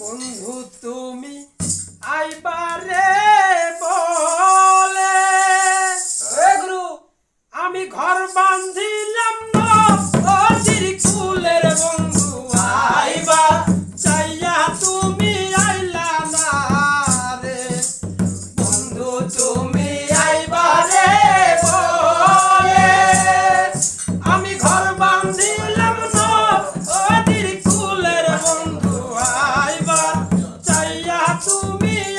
বন্ধু তুমি আইবারে বলে গুরু আমি ঘর বান্ধি me.